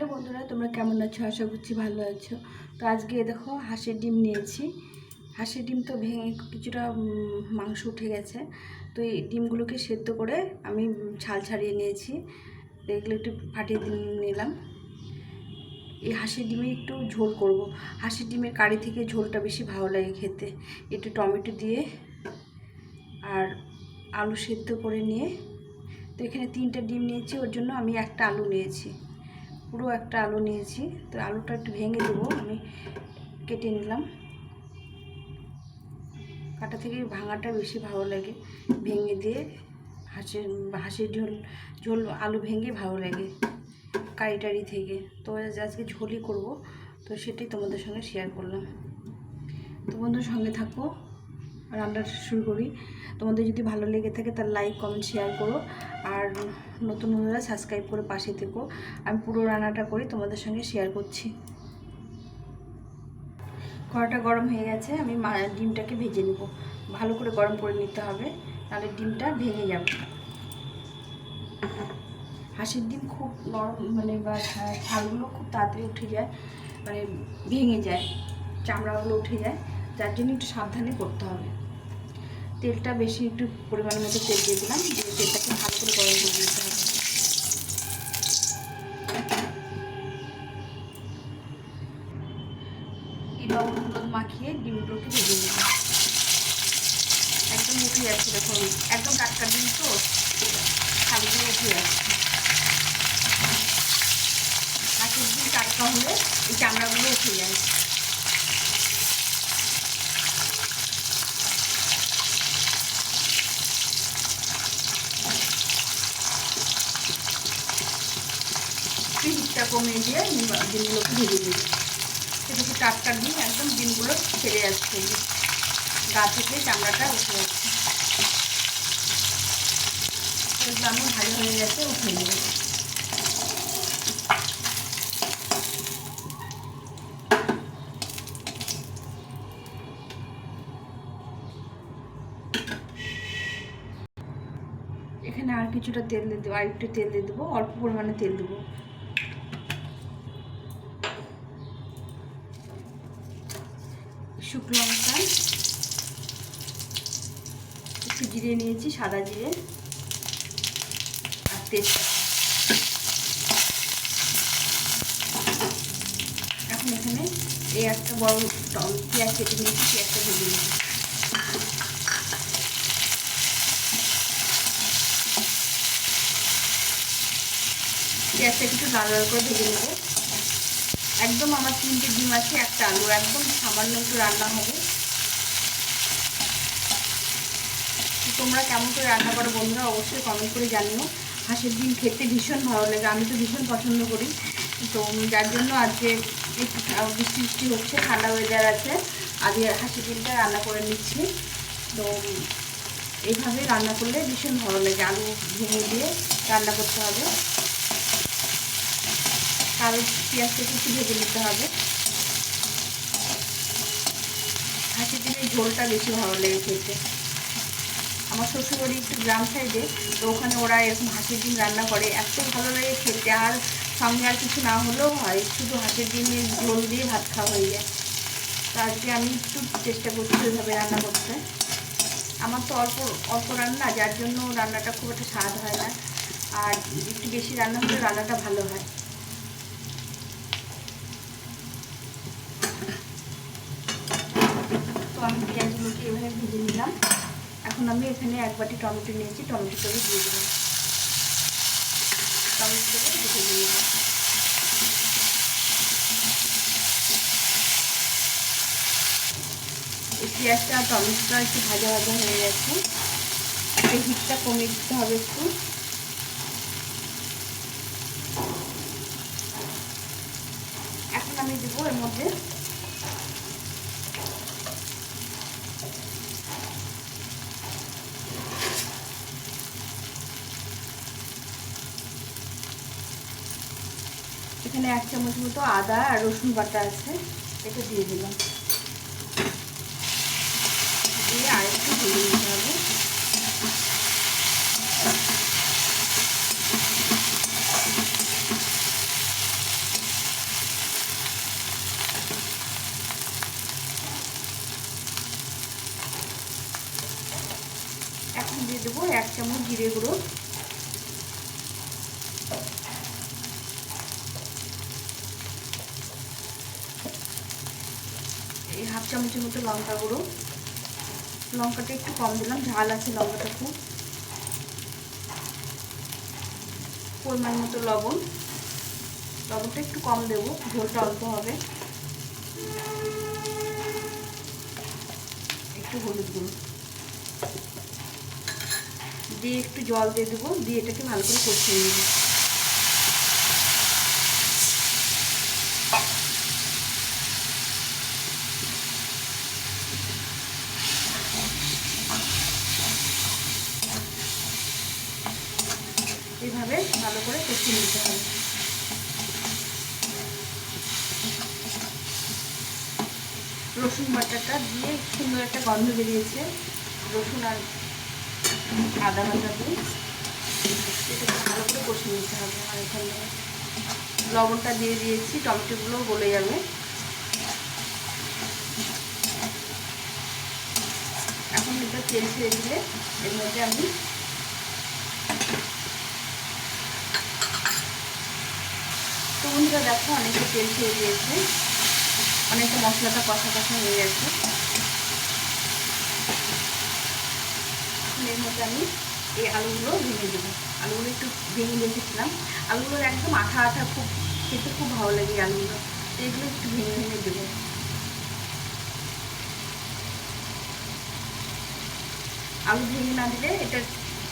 Hello বন্ধুরা, তোমরা কেমন আছো? আশা করছি ভালো আছো। তো আজকে দেখো হাঁসের ডিম নিয়েছি। হাঁসের ডিম তো ভেঙে কিছুটা মাংস উঠে গেছে। তো এই ডিমগুলোকে সেদ্ধ করে আমি ছাল ছাড়িয়ে নিয়েছি। তো এগুলো একটু ফাটিয়ে নিলাম। এই হাঁসের ডিমে একটু ঝোল করব। হাঁসের ডিমের কারি থেকে ঝোলটা বেশি ভালো লাগে খেতে। একটু টমেটো দিয়ে আর আলু সেদ্ধ করে নিয়ে, তো এখানে তিনটা ডিম নিয়েছি। ওর জন্য আমি একটা আলু নিয়েছি। পুরো একটা আলু নিয়েছি। তো আলুটা একটু ভেঙে দেবো, আমি কেটে নিলাম। কাটা থেকে ভাঙাটা বেশি ভালো লাগে। ভেঙে দিয়ে হাঁসের হাঁসের ঝোল ঝোল, আলু ভেঙে ভালো লাগে কারি টারি থেকে। তো আজকে ঝোলই করব। তো সেটাই তোমাদের সঙ্গে শেয়ার করলাম। তো বন্ধুর সঙ্গে থাকো। রান্না শুরু করি। তোমাদের যদি ভালো লেগে থাকে তার লাইক কমেন্ট শেয়ার করো। আর নতুন বন্ধুরা সাবস্ক্রাইব করে পাশে থেকো। আমি পুরো রান্নাটা করি তোমাদের সঙ্গে শেয়ার করছি। কড়াটা গরম হয়ে গেছে, আমি ডিমটাকে ভেজে নেব। ভালো করে গরম করে নিতে হবে তাহলে ডিমটা ভেঙে যাবে। হাঁসের ডিম খুব নরম মানে বা ছালগুলো খুব তাড়াতাড়ি উঠে যায় মানে ভেঙে যায়, চামড়াগুলো উঠে যায়। যার জন্য একটু সাবধানে করতে হবে। তেলটা বেশি একটু পরিমাণের মতো তেল দিয়ে দিলাম, দিয়ে তেলটাকে ভালো করে গরম করে দিতে হবে। মাখিয়ে ডিমগুলোকে ভেজে নিলাম। একদম উঠে যাচ্ছে দেখুন একদম টাটকা ডিম তো খালিগুলো উঠে যাচ্ছে। হাঁসের ডিম টাটকা হলে এই চামড়াগুলো উঠে যায় হিটটা কমিয়ে দিয়ে ডিম- ডিমগুলোকে ভেজে দেবে সেটাকে টাটকা ডিম একদম ডিমগুলো ছেড়ে যাচ্ছে গা থেকে চামড়াটা উঠে যাচ্ছে। আমার ভালো হয়ে গেছে, উঠে নেবে। এখানে আর কিছুটা তেল দিয়ে দেবো আর একটু তেল দিয়ে দেবো, অল্প পরিমাণে তেল দেবো। শুকনো লঙ্কা। একটু জিরে নিয়েছি, সাদা জিরে আর তেজপাতা। এখন এখানে এই একটা বড় টম পেঁয়াজ কেটে নিয়েছি, পেঁয়াজটা ভেজে নিয়েছি পেঁয়াজটা একটু লাল লাল করে ভেজে নেব। একদম আমার তিনটে ডিম আছে, একটা আলু, একদম সামান্য একটু রান্না হবে। তোমরা কেমন করে রান্না করো বন্ধুরা, অবশ্যই কমেন্ট করে জানিও। হাঁসের ডিম খেতে ভীষণ ভালো লাগে, আমি তো ভীষণ পছন্দ করি। তো যার জন্য আজকে একটু বৃষ্টি বৃষ্টি হচ্ছে, ঠান্ডা ওয়েদার আছে আজকে হাঁসের ডিমটা রান্না করে নিচ্ছি। তো এইভাবে রান্না করলে ভীষণ ভালো লাগে, আলু ভেঙে দিয়ে রান্না করতে হবে। কারও পেঁয়াজটাকে একটু ভেজে নিতে হবে। হাঁসের ডিমের ঝোলটা বেশি ভালো লেগে খেতে। আমার শ্বশুরবাড়ি একটু গ্রাম সাইডে, তো ওখানে ওরা এরকম হাঁসের ডিম রান্না করে। এত ভালো লাগে খেতে, আর সঙ্গে আর কিছু না হলেও হয়, শুধু হাঁসের ডিমের ঝোল দিয়ে ভাত খাওয়া হয়ে যায়। তো আজকে আমি একটু চেষ্টা করছি ওইভাবে রান্না করতে। আমার তো অল্প অল্প রান্না, যার জন্য রান্নাটা খুব একটা স্বাদ হয় না। আর একটু বেশি রান্না হলে রান্নাটা ভালো হয়। তো আমি পেঁয়াজগুলোকে এভাবে ভেজে নিলাম। এখন আমি এখানে এক বাটি টমেটো নিয়েছি টমেটোটাকে দিয়ে দিলাম। টমেটোটাকে ভেজে নিলাম। এই পেঁয়াজটা টমেটোটা একটু ভাজা ভাজা হয়ে গেছে। এই হিটটা কমিয়ে দিতে হবে একটু। এখন আমি দেবো এর মধ্যে এখানে এক চামচ মতো আদা আর রসুন বাটা আছে, এটা দিয়ে দিলাম। দিয়ে আরেকটু ভেজে নিতে হবে। এখন দিয়ে দেবো এক চামচ জিরে গুঁড়ো। এই হাফ চামচের মতো লঙ্কা গুঁড়ো। লঙ্কাটা একটু কম দিলাম, ঝাল আছে লঙ্কাটা খুব। পরিমাণ মতো লবণ। লবণটা একটু কম দেবো, ঝোলটা অল্প হবে। একটু হলুদ গুঁড়ো। দিয়ে একটু জল দিয়ে দেবো, দিয়ে এটাকে ভালো করে কষিয়ে নেব। এইভাবে ভালো করে কষিয়ে নিতে হবে। রসুন বাটাটা দিয়ে সুন্দর একটা গন্ধ বেরিয়েছে। রসুন আর আদা বাটা দিয়ে এটাকে ভালো করে কষিয়ে নিতে হবে। আর এখানে লবণটা দিয়ে দিয়েছি, টমেটোগুলো গলে যাবে এখন এটা তেল ছেড়ে দিলে এর মধ্যে আমি বন্ধুরা দেখো অনেকটা তেল ছেড়ে দিয়েছে। অনেকটা মশলাটা কষা কষা হয়ে গেছে। এর মধ্যে আমি এই আলুগুলো ভেঙে দেবো। আলুগুলো একটু ভেঙে রেখেছিলাম। আলুগুলো একদম আঠা আঠা, খুব খেতে খুব ভালো লাগে আলুগুলো। এগুলো একটু ভেঙে ভেঙে দেবো। আলু ভেঙে না দিলে এটা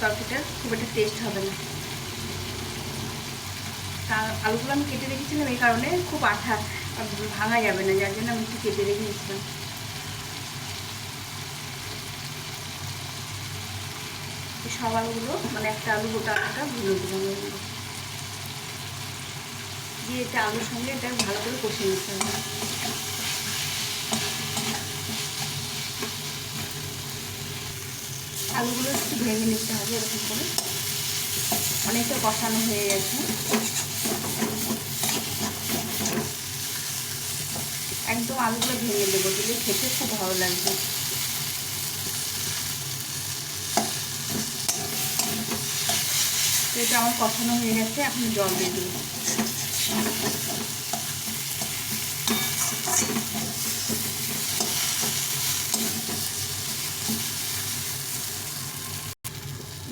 তরকারিটার খুব একটা টেস্ট হবে না। তা আলুগুলো আমি কেটে রেখেছিলাম, এই কারণে খুব আঠা ভাঙা যাবে না, যার জন্য আমি একটু কেটে রেখে দিয়েছিলাম। সব আলুগুলো মানে একটা আলু গোটা আলুটা ভুলে দেবো দিয়ে এটা আলুর সঙ্গে এটা ভালো করে কষিয়ে নিতে হবে। আলুগুলো একটু ভেঙে নিতে হবে এরকম করে। অনেকটা কষানো হয়ে গেছে। একদম আলুগুলো ভেঙে দেবো দিলে খেতে খুব ভালো লাগবে। এটা আমার কষানো হয়ে গেছে, এখন জল দিয়ে দেবো।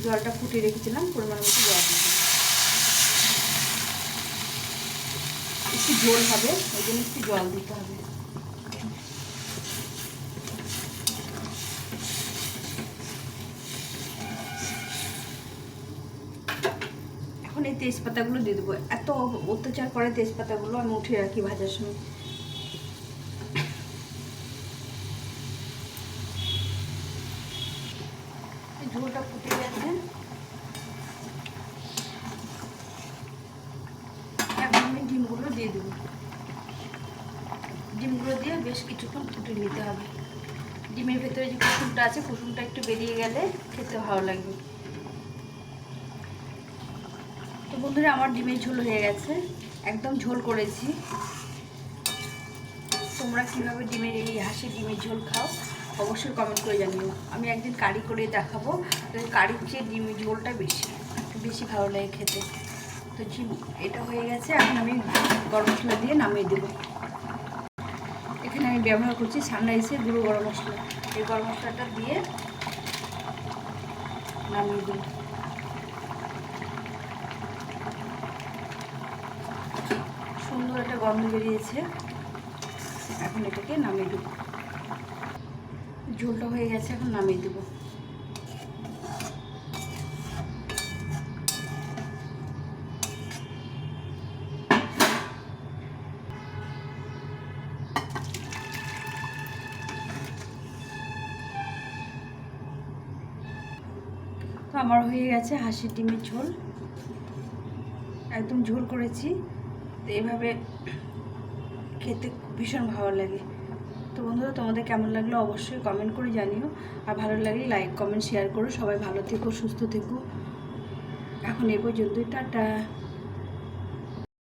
জলটা ফুটিয়ে রেখেছিলাম, পরিমাণ মতো জল একটু ঝোল হবে, ওই জন্য একটু জল দিতে হবে। তেজপাতাগুলো দিয়ে দেবো। এত অত্যাচার করে তেজপাতাগুলো আমি উঠে রাখি ভাজার সময়। ঝোলটা ফুটে গেছে। এখন আমি ডিমগুলো দিয়ে দেবো। ডিমগুলো দিয়ে বেশ কিছুক্ষণ ফুটে নিতে হবে। ডিমের ভেতরে যে কুসুমটা আছে, কুসুমটা একটু বেরিয়ে গেলে খেতে ভালো লাগবে তো বন্ধুরা, আমার ডিমের ঝোল হয়ে গেছে। একদম ঝোল করেছি। তোমরা কীভাবে ডিমের এই হাসি ডিমের ঝোল খাও, অবশ্যই কমেন্ট করে জানিও। আমি একদিন কারি করে দেখাবো কারির চেয়ে ডিমের ঝোলটা বেশি বেশি ভালো লাগে খেতে। তো এটা হয়ে গেছে, এখন আমি গরম মশলা দিয়ে নামিয়ে দেবো। এখানে আমি ব্যবহার করছি সানরাইসের গুঁড়ো গরম মশলা। এই গরম মশলাটা দিয়ে নামিয়ে দেবো। সুন্দর একটা গন্ধ বেরিয়েছে। এখন এটাকে নামিয়ে দেবো। ঝোলটা হয়ে গেছে, এখন নামিয়ে দেবো। আমার হয়ে গেছে হাসির ডিমের ঝোল। একদম ঝোল করেছি। তো এভাবে খেতে ভীষণ ভালো লাগে। তো বন্ধুরা, তোমাদের কেমন লাগল অবশ্যই কমেন্ট করে জানিও। আর ভালো লাগলে লাইক কমেন্ট শেয়ার করো। সবাই ভালো থেকো, সুস্থ থেকো। এখন এ পর্যন্তই, টাটা।